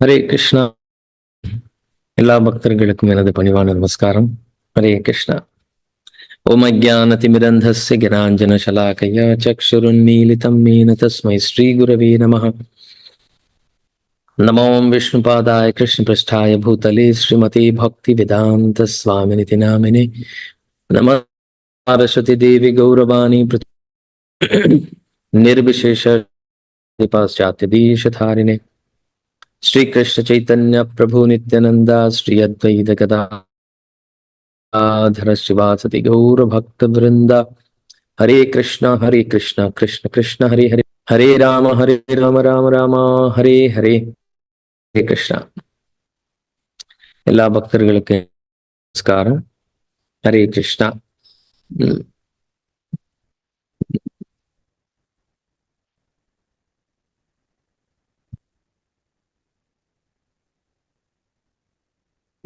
ஹரே கிருஷ்ணா எல்லா பக்தர்களுக்கும் எனது பணிவான நமஸ்காரம் ஹரே கிருஷ்ணா ஓம் அஜான திமிரந்தஸ்ய கிராஞ்சன சலாகையா சக்ஷுருன்மீலிதம் மீன தஸ்மை ஸ்ரீ குரவே நம நமோம் விஷ்ணுபாதாய கிருஷ்ணபிருஷ்டாய பூதலே ஸ்ரீமதி பக்தி வேதாந்த சுவாமினி தினாமினி நம சரஸ்வதி தேவி கௌரவாணி நிர்விசேஷ பாஸ்சாத்திய தீஷதாரிணே ಶ್ರೀ ಕೃಷ್ಣ ಚೈತನ್ಯ ಪ್ರಭು ನಿತ್ಯಾನಂದ, ಶ್ರೀ ಅದ್ವೈತ ಗದಾಧರ ಶಿವಾಸತಿ ಗೌರ ಭಕ್ತ ವೃಂದ. ಹರೇ ಕೃಷ್ಣ ಹರೇ ಕೃಷ್ಣ ಕೃಷ್ಣ ಕೃಷ್ಣ, ಹರಿ ಹರಿ, ಹರೇ ರಾಮ ಹರೇ ರಾಮ ರಾಮ ರಾಮ, ಹರೇ ಹರೇ ಹರೇ ಕೃಷ್ಣ. ಎಲ್ಲಾ ಭಕ್ತರುಗಳಿಗೆ ನಮಸ್ಕಾರ. ಹರೇ ಕೃಷ್ಣ.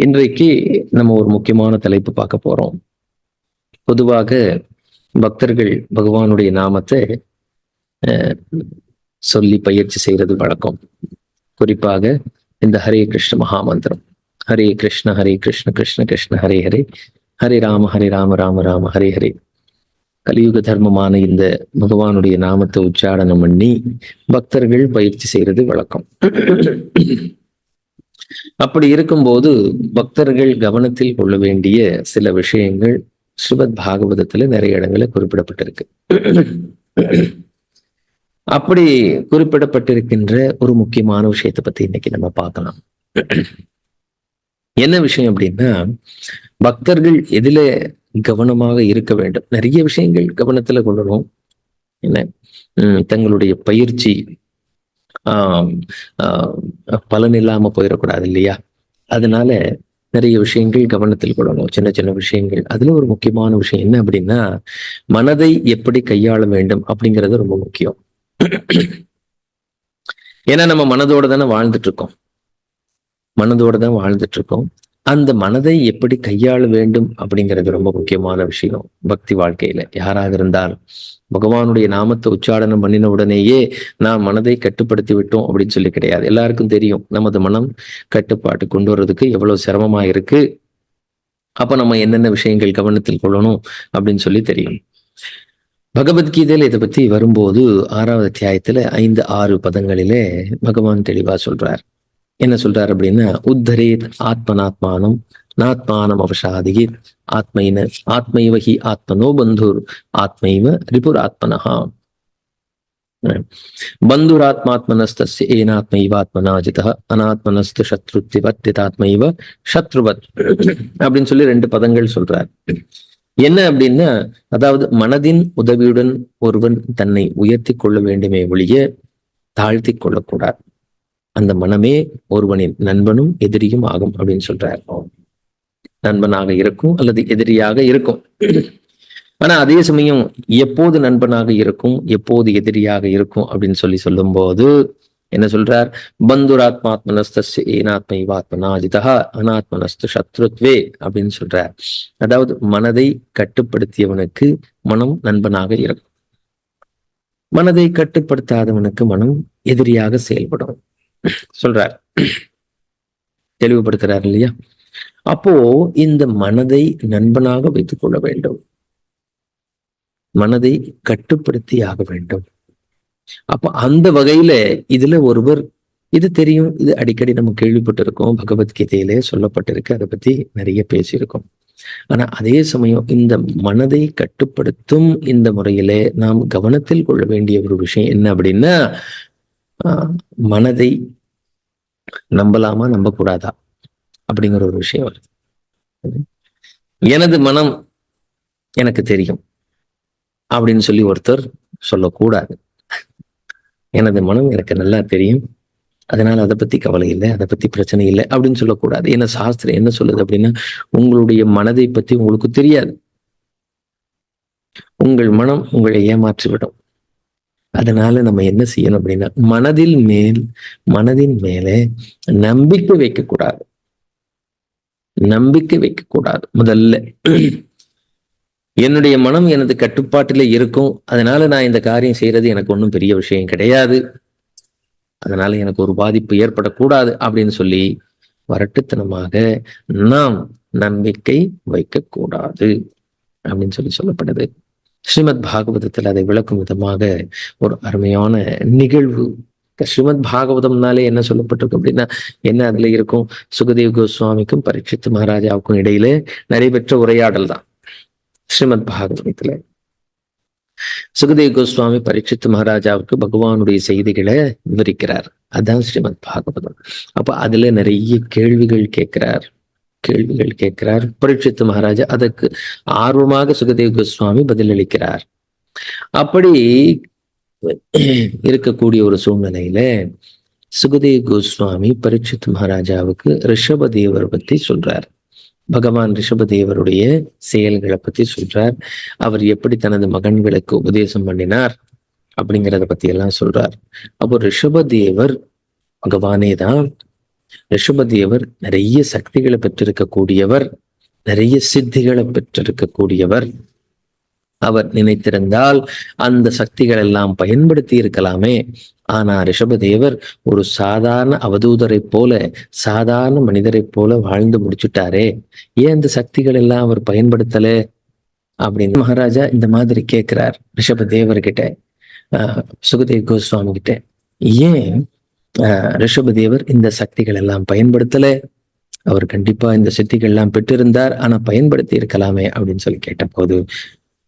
இன்றைக்கு நம்ம ஒரு முக்கியமான தலைப்பு பார்க்க போறோம். பொதுவாக பக்தர்கள் பகவானுடைய நாமத்தை சொல்லி பயிற்சி செய்யறது வழக்கம். குறிப்பாக இந்த ஹரே கிருஷ்ண மகாமந்திரம். ஹரே கிருஷ்ண ஹரே கிருஷ்ண கிருஷ்ண கிருஷ்ண ஹரே ஹரே. ஹரே ராம ஹரே ராம ராம ராம ஹரே ஹரே. கலியுக தர்மமான இந்த பகவானுடைய நாமத்தை உச்சாரணம் பண்ணி பக்தர்கள் பயிற்சி செய்யறது வழக்கம். அப்படி இருக்கும்போது பக்தர்கள் கவனத்தில் கொள்ள வேண்டிய சில விஷயங்கள் ஸ்ரீமத் பாகவதத்துல நிறைய இடங்கள்ல குறிப்பிடப்பட்டிருக்கு. அப்படி குறிப்பிடப்பட்டிருக்கின்ற ஒரு முக்கியமான விஷயத்தை பத்தி இன்னைக்கு நம்ம பார்க்கலாம். என்ன விஷயம் அப்படின்னா பக்தர்கள் எதில கவனமாக இருக்க வேண்டும். நிறைய விஷயங்கள் கவனத்துல கொள்ளணும். என்ன? தங்களுடைய பயிற்சி பலன் இல்லாம போயிடக்கூடாது இல்லையா? அதனால நிறைய விஷயங்கள் கவனத்தில் கொள்ளணும். சின்ன சின்ன விஷயங்கள். அதுல ஒரு முக்கியமான விஷயம் என்ன அப்படின்னா மனதை எப்படி கையாள வேண்டும் அப்படிங்கிறது ரொம்ப முக்கியம். ஏன்னா நம்ம மனதோட தானே வாழ்ந்துட்டு இருக்கோம் மனதோட தான் வாழ்ந்துட்டு இருக்கோம் அந்த மனதை எப்படி கையாள வேண்டும் அப்படிங்கிறது ரொம்ப முக்கியமான விஷயம் பக்தி வாழ்க்கையில. யாராக இருந்தாலும். பகவானுடைய நாமத்தை உச்சாடனம் பண்ணின உடனேயே நாம் மனதை கட்டுப்படுத்தி விட்டோம் அப்படின்னு சொல்லி கிடையாது. எல்லாருக்கும் தெரியும். நமது மனம் கட்டுப்பாட்டு கொண்டு வர்றதுக்கு எவ்வளவு சிரமமா இருக்கு. அப்ப நம்ம என்னென்ன விஷயங்கள் கவனத்தில் கொள்ளணும் அப்படின்னு சொல்லி தெரியும். பகவத்கீதையில இதை பத்தி வரும்போது ஆறாவது அத்தியாயத்துல ஐந்து ஆறு பதங்களிலே பகவான் தெளிவா சொல்றார். என்ன சொல்றார் அப்படின்னா உத்தரேத் ஆத்மனாத்மானம் நாத்மானம் அவசாதிகி ஆத்மைன ஆத்மைவ ஹி ஆத்மனோ பந்துர் ஆத்மைவ ரிபுராத்மனஹா ஆத்மனஹா பந்துராத்மாத்மனஸ்தஸ்ய அனாத்மனஸ்து ஜிதா அனாத்மனஸ்து சத்ருவத் அப்படின்னு சொல்லி ரெண்டு பதங்கள் சொல்றார். என்ன அப்படின்னா அதாவது மனதின் உதவியுடன் ஒருவன் தன்னை உயர்த்தி கொள்ள வேண்டுமே ஒழிய தாழ்த்தி கொள்ளக்கூடாது. அந்த மனமே ஒருவனின் நண்பனும் எதிரியும் ஆகும் அப்படின்னு சொல்றார். நண்பனாக இருக்கும் அல்லது எதிரியாக இருக்கும். ஆனா அதே சமயம் எப்போது நண்பனாக இருக்கும் எப்போது எதிரியாக இருக்கும் அப்படின்னு சொல்லி சொல்லும்போது என்ன சொல்றார்? பந்துராத்மாத்மனஸ்தஸ்ய ஏனாத்மைவாத்மனா ஜிதா அனாத்மனஸ்து சத்ருத்வே அப்படின்னு சொல்றார். அதாவது மனதை கட்டுப்படுத்தியவனுக்கு மனம் நண்பனாக இருக்கும். மனதை கட்டுப்படுத்தாதவனுக்கு மனம் எதிரியாக செயல்படும். சொல்றார். தெளிவுபடுத்துறார் இல்லையா? அப்போ இந்த மனதை நண்பனாக வைத்துக் கொள்ள வேண்டும். மனதை கட்டுப்படுத்தி ஆக வேண்டும். அப்ப அந்த வகையில இதுல ஒருவர் இது தெரியும் இது அடிக்கடி நம்ம கேள்விப்பட்டிருக்கோம் பகவத்கீதையிலே சொல்லப்பட்டிருக்கு அதை பத்தி நிறைய பேசியிருக்கோம். ஆனா அதே சமயம் இந்த மனதை கட்டுப்படுத்தும் இந்த முறையிலே நாம் கவனத்தில் கொள்ள வேண்டிய ஒரு விஷயம் என்ன அப்படின்னா ஆஹ் மனதை நம்பலாமா நம்பக்கூடாதா? அப்படிங்கிற ஒரு விஷயம் வருது. எனது மனம் எனக்கு தெரியும் அப்படின்னு சொல்லி ஒருத்தர் சொல்லக்கூடாது. எனது மனம் எனக்கு நல்லா தெரியும். அதனால அதை பத்தி கவலை இல்லை அதை பத்தி பிரச்சனை இல்லை அப்படின்னு சொல்லக்கூடாது. என்ன சாஸ்திரம் என்ன சொல்லுது அப்படின்னா உங்களுடைய மனதை பத்தி உங்களுக்கு தெரியாது. உங்கள் மனம் உங்களை ஏமாற்றிவிடும். அதனால நம்ம என்ன செய்யணும் அப்படின்னா மனதில் மேல் மனதின் மேலே நம்பிக்கை வைக்கக்கூடாது. நம்பிக்கை வைக்கக்கூடாது. முதல்ல என்னுடைய மனம் எனது கட்டுப்பாட்டில இருக்கும். அதனால நான் இந்த காரியம் செய்யறது எனக்கு ஒன்றும் பெரிய விஷயம் கிடையாது. அதனால எனக்கு ஒரு பாதிப்பு ஏற்படக்கூடாது அப்படின்னு சொல்லி வரட்டுத்தனமாக நாம் நம்பிக்கை வைக்கக்கூடாது அப்படின்னு சொல்லி சொல்லப்படுது. ஸ்ரீமத் பாகவதத்தில் அதை விளக்கும் விதமாக ஒரு அருமையான நிகழ்வு ஸ்ரீமத் பாகவதம்னாலே என்ன சொல்லப்பட்டிருக்கு அப்படின்னா என்ன அதுல இருக்கும்? சுகதேவ் கோஸ்வாமிக்கும் பரீட்சித் மகாராஜாவுக்கும் இடையில நடைபெற்ற உரையாடல் தான். ஸ்ரீமத் பாகவதத்துல சுகதேவ் கோஸ்வாமி பரீட்சித் மகாராஜாவுக்கு பகவானுடைய செய்திகளை விவரிக்கிறார். அதான் ஸ்ரீமத் பாகவதம் அப்ப அதுல நிறைய கேள்விகள் கேட்கிறார். கேள்விகள் கேட்கிறார். பரீட்சித் மகாராஜா அதற்கு ஆர்வமாக சுகதேவ் கோஸ்வாமி பதிலளிக்கிறார். அப்படி இருக்கக்கூடிய ஒரு சூழ்நிலையில சுகதேவ் கோஸ்வாமி பரீட்சித் மகாராஜாவுக்கு ரிஷபதேவர் பத்தி சொல்றார். பகவான் ரிஷபதேவருடைய செயல்களை பத்தி சொல்றார். அவர் எப்படி தனது மகன்களுக்கு உபதேசம் பண்ணினார் அப்படிங்கிறத பத்தி எல்லாம் சொல்றார். அப்போ ரிஷபதேவர் பகவானே தான் ரிஷபதேவர் நிறைய சக்திகளை பெற்றிருக்கக்கூடியவர். நிறைய சித்திகளை பெற்றிருக்கக்கூடியவர். அவர் நினைத்திருந்தால் அந்த சக்திகள் எல்லாம் பயன்படுத்தி இருக்கலாமே ஆனா ரிஷபதேவர் ஒரு சாதாரண அவதூதரை போல சாதாரண மனிதரை போல வாழ்ந்து முடிச்சுட்டாரே. ஏன் அந்த சக்திகள் எல்லாம் அவர் பயன்படுத்தல? அப்படின்னு மகாராஜா இந்த மாதிரி கேட்கிறார் ரிஷபதேவர்கிட்ட ஆஹ் சுகதேவ் கோஸ்வாமி கிட்ட ஏன் ஆஹ் ரிஷபதேவர் இந்த சக்திகள் எல்லாம் பயன்படுத்தல? அவர் கண்டிப்பா இந்த சித்திகள் எல்லாம் பெற்றிருந்தார் ஆனா பயன்படுத்தி இருக்கலாமே அப்படின்னு சொல்லி கேட்ட போது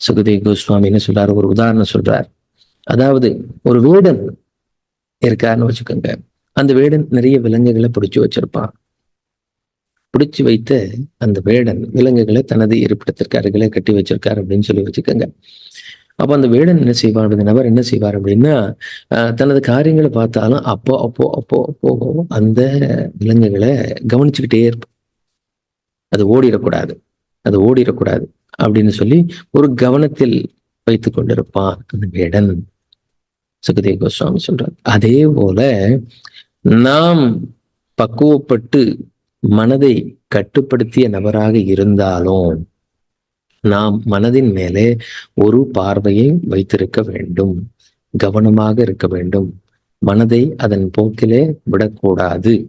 சுகதேவ் கோஸ்வாமி என்ன சொல்றாரு? ஒரு உதாரணம் சொல்றார். அதாவது ஒரு வேடன் இருக்காருன்னு வச்சுக்கோங்க. அந்த வேடன் நிறைய விலங்குகளை பிடிச்சு வச்சிருப்பான். பிடிச்சு வைத்த அந்த வேடன் விலங்குகளை தனது இருப்பிடத்திற்கு அருகில கட்டி வச்சிருக்காரு அப்படின்னு சொல்லி வச்சுக்கோங்க. அப்ப அந்த வேடன் என்ன செய்வார்? அந்த நபர் என்ன செய்வார் அப்படின்னா தனது காரியங்களை பார்த்தாலும் அப்போ அப்போ அப்போ அப்போ அந்த விலங்குகளை கவனிச்சுக்கிட்டே இருப்பான். அது ஓடிடக்கூடாது. அது ஓடிடக்கூடாது. அப்படின்னு சொல்லி ஒரு கவனத்தில் வைத்து கொண்டிருப்பான் அந்த வேடன். சுகதேவ கோஸ்வாமி சொல்றார். அதே போல நாம் பக்குவப்பட்டு மனதை கட்டுப்படுத்திய நபராக இருந்தாலும் நாம் மனதின் மேலே ஒரு பார்வையை வைத்திருக்க வேண்டும். கவனமாக இருக்க வேண்டும். மனதை அதன் போக்கிலே விடக்கூடாது.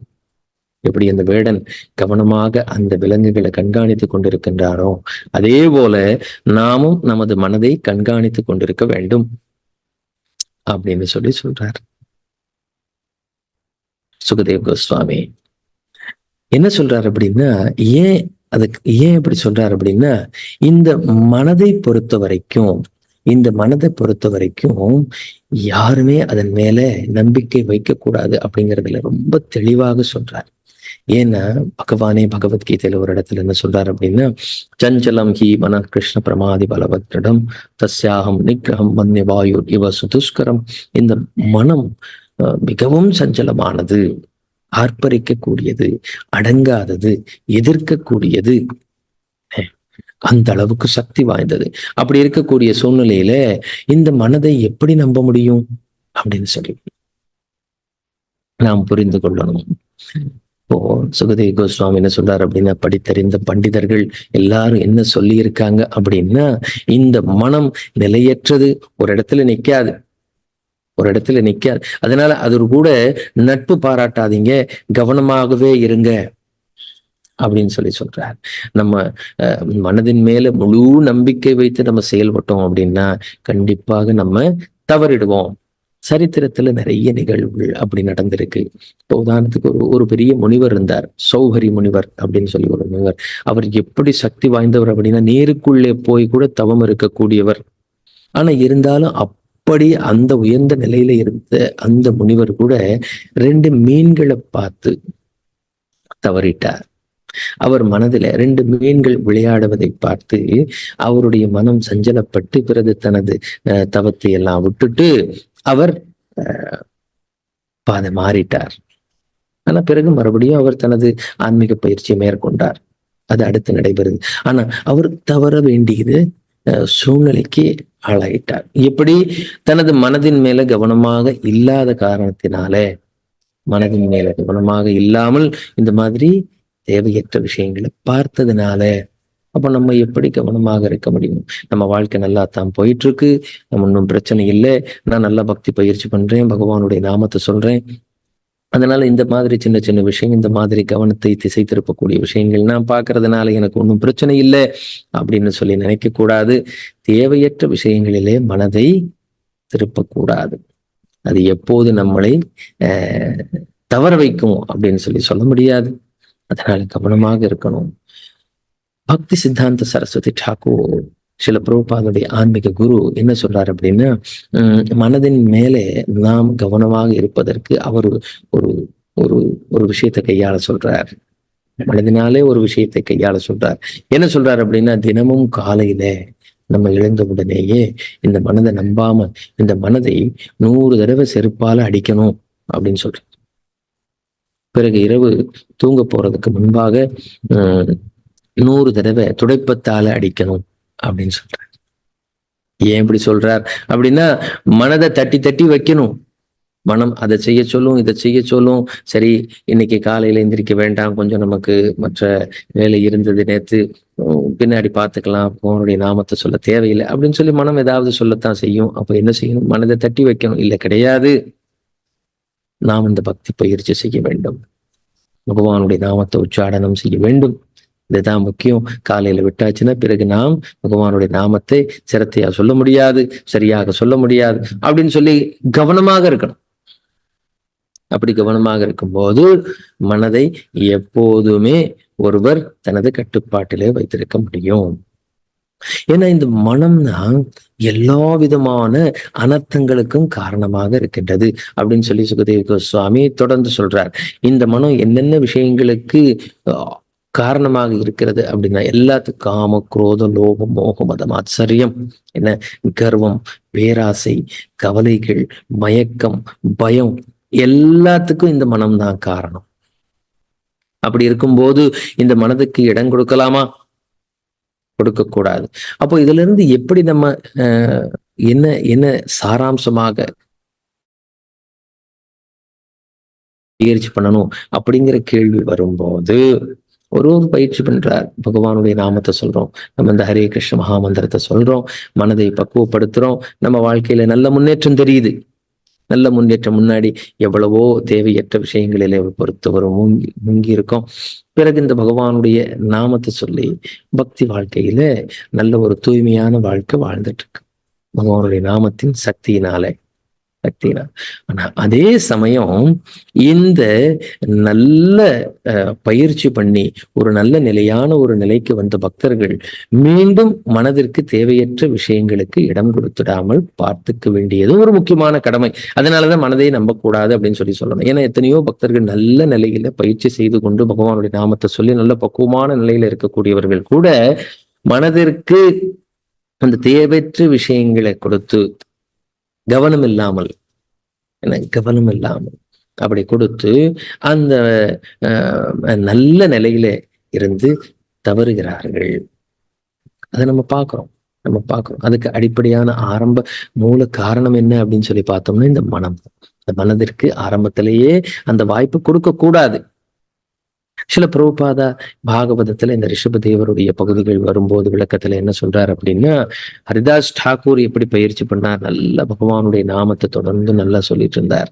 எப்படி அந்த வேடன் கவனமாக அந்த விலங்குகளை கண்காணித்துக் கொண்டிருக்கின்றாரோ அதே போல நாமும் நமது மனதை கண்காணித்துக் கொண்டிருக்க வேண்டும் அப்படின்னு சொல்லி சொல்றார். சுகதேவ் கோஸ்வாமி. என்ன சொல்றாரு அப்படின்னா ஏன் அதுக்கு ஏன் இப்படி சொல்றாரு அப்படின்னா இந்த மனதை பொறுத்த வரைக்கும் இந்த மனதை பொறுத்த வரைக்கும் யாருமே அதன் மேல நம்பிக்கை வைக்கக்கூடாது அப்படிங்கிறதுல ரொம்ப தெளிவாக சொல்றார். ஏன்னா பகவானே பகவத்கீதையில ஒரு இடத்துல என்ன சொல்றாரு அப்படின்னா சஞ்சலம் ஹி மன கிருஷ்ண பிரமாதி பலவத்திடம் தஸ்யாகம் நிகிரகம் மன்ய வாயு இவ சுதுஷ்கரம். இந்த மனம் மிகவும் சஞ்சலமானது ஆர்ப்பரிக்கக்கூடியது அடங்காதது எதிர்க்கக்கூடியது. அந்த அளவுக்கு சக்தி வாய்ந்தது. அப்படி இருக்கக்கூடிய சூழ்நிலையில இந்த மனதை எப்படி நம்ப முடியும்? அப்படின்னு சொல்லி நாம் புரிந்து கொள்ளணும். இப்போ சுகதேவ கோஸ்வாமி என்ன சொல்றாரு அப்படின்னா படித்தறிந்த பண்டிதர்கள் எல்லாரும் என்ன சொல்லி இருக்காங்க அப்படின்னா இந்த மனம் நிலையற்றது ஒரு இடத்துல நிக்காது. ஒரு இடத்துல நிக்காது. அதனால அது கூட நட்பு பாராட்டாதீங்க கவனமாகவே இருங்க அப்படின்னு சொல்லி சொல்றாரு. நம்ம மனதின் மேல முழு நம்பிக்கை வைத்து நம்ம செயல்பட்டோம் அப்படின்னா கண்டிப்பாக நம்ம தவறிடுவோம். சரித்திரத்துல நிறைய நிகழ்வுகள் அப்படி நடந்திருக்கு. இப்போ உதாரணத்துக்கு ஒரு ஒரு பெரிய முனிவர் இருந்தார். சௌகரி முனிவர் அப்படின்னு சொல்லி ஒரு முனிவர். அவர் எப்படி சக்தி வாய்ந்தவர் அப்படின்னா நேருக்குள்ளே போய் கூட தவம் இருக்கக்கூடியவர். ஆனா இருந்தாலும் அப்படி அந்த உயர்ந்த நிலையில இருந்த அந்த முனிவர் கூட ரெண்டு மீன்களை பார்த்து தவறிட்டார். அவர் மனதில ரெண்டு மீன்கள் விளையாடுவதை பார்த்து அவருடைய மனம் சஞ்சலப்பட்டு பிறகு தனது தவத்தை எல்லாம் விட்டுட்டு அவர் பாதை மாறிட்டார். ஆனா பிறகு மறுபடியும் அவர் தனது ஆன்மீக பயிற்சியை மேற்கொண்டார். அது அடுத்து நடைபெறுது. ஆனா அவர் தவற வேண்டியது சூழ்நிலைக்கு ஆளாயிட்டார் எப்படி தனது மனதின் மேல கவனமாக இல்லாத காரணத்தினால மனதின் மேல கவனமாக இல்லாமல் இந்த மாதிரி தேவையற்ற விஷயங்களை பார்த்ததுனால அப்ப நம்ம எப்படி கவனமாக இருக்க முடியும்? நம்ம வாழ்க்கை நல்லா தான் போயிட்டு இருக்கு நம்ம ஒன்றும் பிரச்சனை இல்லை. நான் நல்லா பக்தி பயிற்சி பண்றேன். பகவானுடைய நாமத்தை சொல்றேன். அதனால இந்த மாதிரி சின்ன சின்ன விஷயம் இந்த மாதிரி கவனத்தை திசை திருப்பக்கூடிய விஷயங்கள் நான் பார்க்கறதுனால எனக்கு ஒன்றும் பிரச்சனை இல்லை அப்படின்னு சொல்லி நினைக்க கூடாது தேவையற்ற விஷயங்களிலே மனதை திருப்பக்கூடாது. அது எப்போது நம்மளை அஹ், தவற வைக்கும் அப்படின்னு சொல்லி சொல்ல முடியாது. அதனால கவனமாக இருக்கணும். பக்தி சித்தாந்த சரஸ்வதி டாக்கூர் சில பிரபுபாதுடைய ஆன்மீக குரு என்ன சொல்றாரு அப்படின்னா உம், மனதின் மேலே நாம் கவனமாக இருப்பதற்கு அவர் ஒரு ஒரு ஒரு விஷயத்தை கையாள சொல்றார். மனதினாலே ஒரு விஷயத்தை கையாள சொல்றார். என்ன சொல்றாரு அப்படின்னா தினமும் காலையில நம்ம எழுந்த உடனேயே இந்த மனதை நம்பாம இந்த மனதை நூறு தடவை செருப்பால அடிக்கணும் அப்படின்னு சொல்றாரு. பிறகு இரவு தூங்க போறதுக்கு முன்பாக உம், நூறு தடவை துடைப்பத்தால அடிக்கணும் அப்படின்னு சொல்றார். ஏன் இப்படி சொல்றார்? அப்படின்னா மனதை தட்டி தட்டி வைக்கணும். மனம் அதை செய்ய சொல்லும் இதை செய்ய சொல்லும். சரி இன்னைக்கு காலையில எந்திரிக்க வேண்டாம். கொஞ்சம் நமக்கு மற்ற வேலை இருந்தது நேத்து. உம், பின்னாடி பார்த்துக்கலாம். உன்னுடைய நாமத்தை சொல்ல தேவையில்லை அப்படின்னு சொல்லி மனம் ஏதாவது சொல்லத்தான் செய்யும். அப்ப என்ன செய்யணும்? மனதை தட்டி வைக்கணும். இல்லை கிடையாது. நாம் இந்த பக்தி பயிற்சி செய்ய வேண்டும். பகவானுடைய நாமத்தை உச்சாடனம் செய்ய வேண்டும். இதுதான் முக்கியம். காலையில விட்டாச்சுன்னா பிறகு நாம் பகவானுடைய நாமத்தை சிரத்தையா சொல்ல முடியாது சரியாக சொல்ல முடியாது அப்படின்னு சொல்லி கவனமாக இருக்கணும். அப்படி கவனமாக இருக்கும்போது மனதை எப்போதுமே ஒருவர் தனது கட்டுப்பாட்டிலே வைத்திருக்க முடியும். ஏன்னா இந்த மனம்னா எல்லா விதமான அனர்த்தங்களுக்கும் காரணமாக இருக்கின்றது அப்படின்னு சொல்லி சுகதேவ கோஸ்வாமி தொடர்ந்து சொல்றார். இந்த மனம் என்னென்ன விஷயங்களுக்கு அஹ், காரணமாக இருக்கிறது அப்படின்னா எல்லாத்துக்கும் காம குரோத லோகம் மோகம் மதம் ஆச்சரியம் என்ன? கர்வம் பேராசை கவலைகள் மயக்கம் பயம் எல்லாத்துக்கும் இந்த மனம்தான் காரணம். அப்படி இருக்கும்போது இந்த மனதுக்கு இடம் கொடுக்கலாமா? கொடுக்க கூடாது அப்போ இதுல இருந்து எப்படி நம்ம அஹ், என்ன என்ன சாராம்சமாக முயற்சி பண்ணணும் அப்படிங்கிற கேள்வி வரும்போது ஒரு ஒரு பயிற்சி பண்றார். பகவானுடைய நாமத்தை சொல்றோம். நம்ம இந்த ஹரே கிருஷ்ண மகாமந்திரத்தை சொல்றோம். மனதை பக்குவப்படுத்துறோம். நம்ம வாழ்க்கையில நல்ல முன்னேற்றம் தெரியுது. நல்ல முன்னேற்றம் முன்னாடி எவ்வளவோ தேவையற்ற விஷயங்களிலே பொறுத்தவரும் மூங்கி மூங்கி இருக்கோம் பிறகு இந்த பகவானுடைய நாமத்தை சொல்லி பக்தி வாழ்க்கையில நல்ல ஒரு தூய்மையான வாழ்க்கை வாழ்ந்துட்டு இருக்கு. பகவானுடைய நாமத்தின் சக்தியினாலே. சக்தினா ஆனா அதே சமயம் இந்த நல்ல அஹ், பயிற்சி பண்ணி ஒரு நல்ல நிலையான ஒரு நிலைக்கு வந்த பக்தர்கள் மீண்டும் மனதிற்கு தேவையற்ற விஷயங்களுக்கு இடம் கொடுத்துடாமல் பார்த்துக்க வேண்டியது ஒரு முக்கியமான கடமை. அதனாலதான் மனதை நம்பக்கூடாது அப்படின்னு சொல்லி சொல்லணும். ஏன்னா எத்தனையோ பக்தர்கள் நல்ல நிலையில பயிற்சி செய்து கொண்டு பகவானுடைய நாமத்தை சொல்லி நல்ல பக்குவமான நிலையில இருக்கக்கூடியவர்கள் கூட மனதிற்கு அந்த தேவையற்ற விஷயங்களை கொடுத்து கவனம் இல்லாமல் என்ன? கவனம் இல்லாமல் அப்படி கொடுத்து அந்த நல்ல நிலையில இருந்து தவறுகிறார்கள். அதை நம்ம பார்க்கிறோம். நம்ம பார்க்குறோம். அதுக்கு அடிப்படையான ஆரம்ப மூல காரணம் என்ன அப்படின்னு சொல்லி பார்த்தோம்னா இந்த மனம். இந்த மனதிற்கு ஆரம்பத்திலேயே அந்த வாய்ப்பு கொடுக்க கூடாது சில பிரபுபாதா பாகவதத்துல இந்த ரிஷபதேவருடைய பகுதிகள் வரும்போது விளக்கத்துல என்ன சொல்றாரு அப்படின்னா ஹரிதாஸ் டாகூர் எப்படி பயிற்சி பண்ணார்? நல்ல பகவானுடைய நாமத்தை தொடர்ந்து நல்லா சொல்லிட்டு இருந்தார்.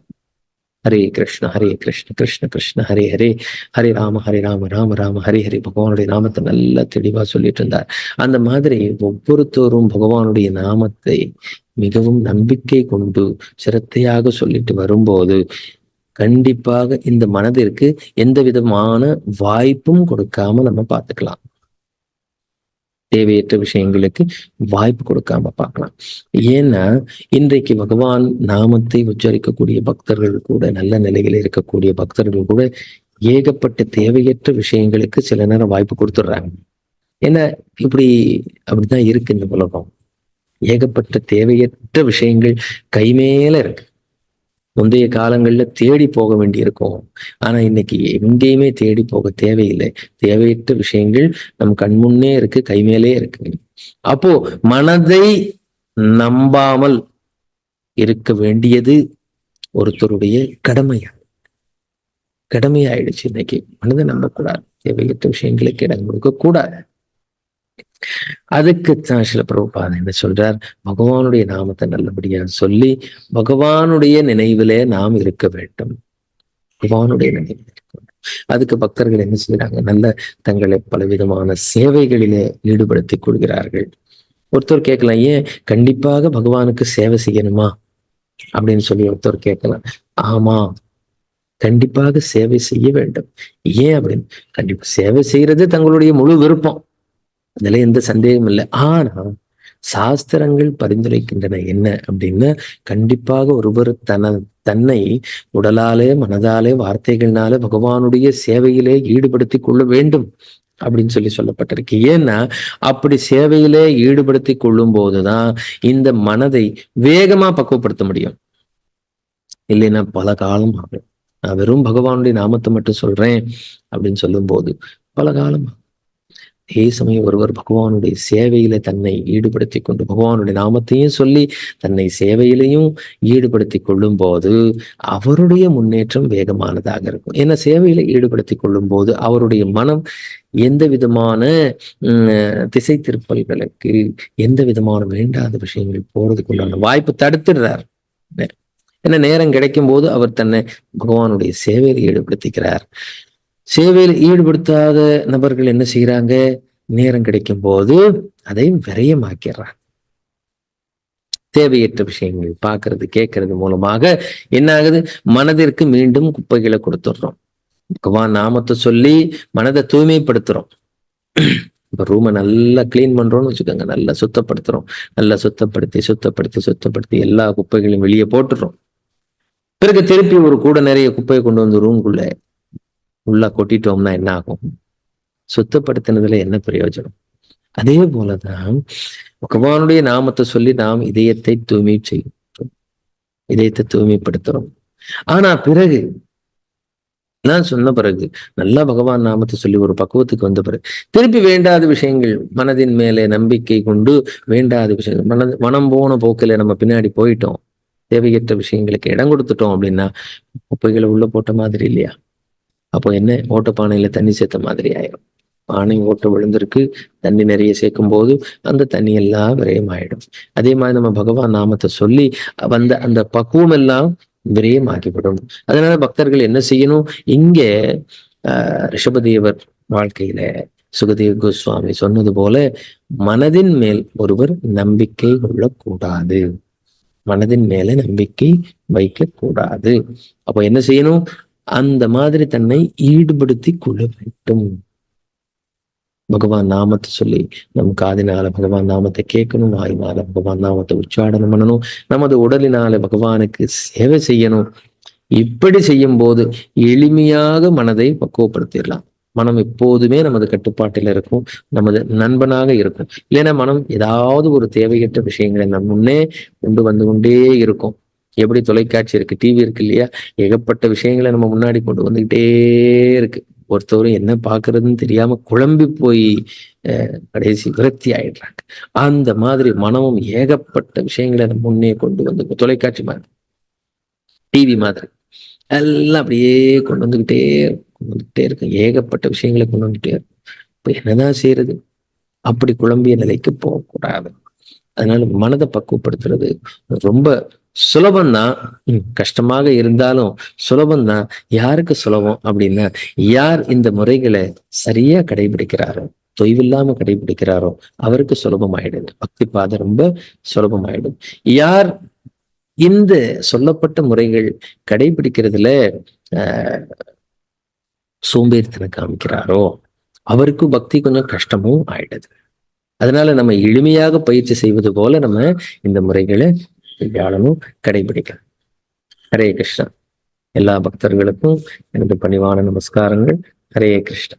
ஹரே கிருஷ்ண ஹரே கிருஷ்ண கிருஷ்ண கிருஷ்ண ஹரே ஹரே ஹரே ராம ஹரே ராம ராம ராம ஹரே ஹரே. பகவானுடைய நாமத்தை நல்லா தெளிவா சொல்லிட்டு இருந்தார். அந்த மாதிரி ஒவ்வொருத்தரும் பகவானுடைய நாமத்தை மிகவும் நம்பிக்கை கொண்டு சிரத்தையாக சொல்லிட்டு வரும்போது கண்டிப்பாக இந்த மனதிற்கு எந்த விதமான வாய்ப்பும் கொடுக்காம நம்ம பார்த்துக்கலாம். தேவையற்ற விஷயங்களுக்கு வாய்ப்பு கொடுக்காம பார்க்கலாம். ஏன்னா இன்றைக்கு பகவான் நாமத்தை உச்சரிக்கக்கூடிய பக்தர்கள் கூட நல்ல நிலையில் இருக்கக்கூடிய பக்தர்கள் கூட ஏகப்பட்ட தேவையற்ற விஷயங்களுக்கு சில நேரம் வாய்ப்பு கொடுத்துடுறாங்க. ஏன்னா இப்படி அப்படிதான் இருக்கு இந்த உலகம். ஏகப்பட்ட தேவையற்ற விஷயங்கள் கைமேல இருக்கு. முந்தைய காலங்கள்ல தேடி போக வேண்டியிருக்கும். ஆனா இன்னைக்கு எங்கேயுமே தேடி போக தேவையில்லை. தேவையற்ற விஷயங்கள் நம் கண்முன்னே இருக்கு கைமேலே இருக்கு. அப்போ மனதை நம்பாமல் இருக்க வேண்டியது ஒருத்தருடைய கடமையா? கடமையாயிடுச்சு இன்னைக்கு. மனதை நம்பக்கூடாது. தேவையற்ற விஷயங்களுக்கு இடம் கொடுக்க கூடாது அதுக்குத்தான் சில பிரபுபாதம் என்ன சொல்றார்? பகவானுடைய நாமத்தை நல்லபடியா சொல்லி பகவானுடைய நினைவிலே நாம் இருக்க வேண்டும். பகவானுடைய நினைவில் அதுக்கு பக்தர்கள் என்ன செய்யறாங்க நல்ல தங்களை பலவிதமான சேவைகளிலே ஈடுபடுத்திக் கொள்கிறார்கள். ஒருத்தர் கேட்கலாம் ஏன் கண்டிப்பாக பகவானுக்கு சேவை செய்யணுமா? அப்படின்னு சொல்லி ஒருத்தர் கேட்கலாம் ஆமா கண்டிப்பாக சேவை செய்ய வேண்டும். ஏன் அப்படின்னு? கண்டிப்பா சேவை செய்யறது தங்களுடைய முழு விருப்பம். அதுல எந்த சந்தேகமும் இல்லை. ஆனா சாஸ்திரங்கள் பரிந்துரைக்கின்றன என்ன அப்படின்னா கண்டிப்பாக ஒருவர் தன தன்னை உடலாலே மனதாலே வார்த்தைகள்னாலே பகவானுடைய சேவையிலே ஈடுபடுத்தி கொள்ள வேண்டும் அப்படின்னு சொல்லி சொல்லப்பட்டிருக்கு. ஏன்னா அப்படி சேவையிலே ஈடுபடுத்தி கொள்ளும் போதுதான் இந்த மனதை வேகமா பக்குவப்படுத்த முடியும். இல்லைன்னா பல காலம் ஆகும். நான் வெறும் பகவானுடைய நாமத்தை மட்டும் சொல்றேன் அப்படின்னு சொல்லும் போது பல காலம் ஆகும். அதே சமயம் ஒருவர் பகவானுடைய சேவையில தன்னை ஈடுபடுத்தி கொண்டு பகவானுடைய நாமத்தையும் சொல்லி தன்னை சேவையிலையும் ஈடுபடுத்தி கொள்ளும் போது அவருடைய முன்னேற்றம் வேகமானதாக இருக்கும். ஏன்னா சேவையில ஈடுபடுத்தி கொள்ளும் போது அவருடைய மனம் எந்த விதமான உம், திசை திருப்பல்களுக்கு எந்த விதமான வேண்டாத விஷயங்கள் போறதுக்கு உண்டான வாய்ப்பு தடுத்துடுறார். ஏன்னா நேரம் கிடைக்கும் போது அவர் தன்னை பகவானுடைய சேவையில் ஈடுபடுத்திக்கிறார். சேவையில் ஈடுபடுத்தாத நபர்கள் என்ன செய்யறாங்க நேரம் கிடைக்கும் போது அதை விரயமாக்கிறார் தேவையற்ற விஷயங்கள் பார்க்கறது கேட்கறது மூலமாக என்ன ஆகுது? மனதிற்கு மீண்டும் குப்பைகளை கொடுத்துடுறோம். பகவான் நாமத்தை சொல்லி மனதை தூய்மைப்படுத்துறோம். இப்ப ரூமை நல்லா கிளீன் பண்றோம்னு வச்சுக்கோங்க. நல்லா சுத்தப்படுத்துறோம். நல்லா சுத்தப்படுத்தி சுத்தப்படுத்தி சுத்தப்படுத்தி எல்லா குப்பைகளையும் வெளியே போட்டுடுறோம். பிறகு திருப்பி ஒரு கூட நிறைய குப்பையை கொண்டு வந்து ரூம்குள்ள உள்ள கொட்டிட்டோம்னா என்ன ஆகும்? சுத்தப்படுத்தினதுல என்ன பிரயோஜனம்? அதே போலதான் பகவானுடைய நாமத்தை சொல்லி நாம் இதயத்தை தூய்மை செய்யும். இதயத்தை தூய்மைப்படுத்துறோம். ஆனா பிறகு நான் சொன்ன பிறகு நல்லா பகவான் நாமத்தை சொல்லி ஒரு பக்குவத்துக்கு வந்த பிறகு திருப்பி வேண்டாத விஷயங்கள் மனதின் மேலே நம்பிக்கை கொண்டு வேண்டாத விஷயங்கள் மனது மனம் போன போக்கில நம்ம பின்னாடி போயிட்டோம். தேவையற்ற விஷயங்களுக்கு இடம் கொடுத்துட்டோம் அப்படின்னா குப்பைகளை உள்ள போட்ட மாதிரி இல்லையா? அப்போ என்ன? ஓட்டப்பானையில தண்ணி சேர்த்த மாதிரி ஆயிரும். பானை ஓட்ட விழுந்திருக்கு தண்ணி நிறைய சேர்க்கும் போது அந்த தண்ணி எல்லாம் விரயமாயிடும். அதே மாதிரி நம்ம பகவான் நாமத்தை சொல்லி வந்த அந்த பக்குவம் எல்லாம் விரயமாகிவிடும். அதனால பக்தர்கள் என்ன செய்யணும்? இங்கே ஆஹ் ரிஷபதேவர் வாழ்க்கையில சுகதேவ் கோஸ்வாமி சொன்னது போல மனதின் மேல் ஒருவர் நம்பிக்கை கொள்ளக்கூடாது. மனதின் மேல நம்பிக்கை வைக்க கூடாது அப்போ என்ன செய்யணும்? அந்த மாதிரி தன்னை ஈடுபடுத்தி கொள்ள வேண்டும். பகவான் நாமத்தை சொல்லி நம் காதினால பகவான் நாமத்தை கேட்கணும் வாயினால பகவான் நாமத்தை உச்சாடனம் பண்ணணும் நமது உடலினால பகவானுக்கு சேவை செய்யணும். இப்படி செய்யும் போது எளிமையாக மனதை பக்குவப்படுத்திடலாம். மனம் எப்போதுமே நமது கட்டுப்பாட்டில் இருக்கும் நமது நண்பனாக இருக்கும். இல்லைன்னா மனம் ஏதாவது ஒரு தேவையற்ற விஷயங்களை நம் முன்னே கொண்டு வந்து கொண்டே இருக்கும். எப்படி தொலைக்காட்சி இருக்கு டிவி இருக்கு இல்லையா? ஏகப்பட்ட விஷயங்களை நம்ம முன்னாடி கொண்டு வந்துகிட்டே இருக்கு. ஒருத்தவரும் என்ன பாக்குறதுன்னு தெரியாம குழம்பி போய் அஹ், கடைசி விரக்தி ஆயிடுறாங்க. அந்த மாதிரி மனமும் ஏகப்பட்ட விஷயங்களை நம்ம முன்னே கொண்டு வந்து தொலைக்காட்சி மாதிரி டிவி மாதிரி எல்லாம் அப்படியே கொண்டு வந்துகிட்டே கொண்டு வந்துகிட்டே இருக்கும் ஏகப்பட்ட விஷயங்களை கொண்டு வந்துகிட்டே இருக்கும் இப்ப என்னதான் செய்யறது? அப்படி குழம்பிய நிலைக்கு போகக்கூடாது. அதனால மனதை பக்குவப்படுத்துறது ரொம்ப சுலபம்தான். கஷ்டமாக இருந்தாலும் சுலபம்தான். யாருக்கு சுலபம் அப்படின்னா யார் இந்த முறைகளை சரியா கடைபிடிக்கிறாரோ தொய்வில்லாம கடைபிடிக்கிறாரோ அவருக்கு சுலபமாயிடுது. பக்தி பாதை ரொம்ப சுலபமாயிடும் யார் இந்த சொல்லப்பட்ட முறைகள் கடைபிடிக்கிறதுல ஆஹ் சோம்பேறித்தனம் காமிக்கிறாரோ அவருக்கு பக்தி கொஞ்சம் கஷ்டமும் ஆயிடுது. அதனால நம்ம எளிமையாக பயிற்சி செய்வது போல நம்ம இந்த முறைகளை கையாளணும் கடைபிடிக்கலாம் ஹரே கிருஷ்ணா. எல்லா பக்தர்களுக்கும் எனது பணிவான நமஸ்காரங்கள். ஹரே கிருஷ்ணா.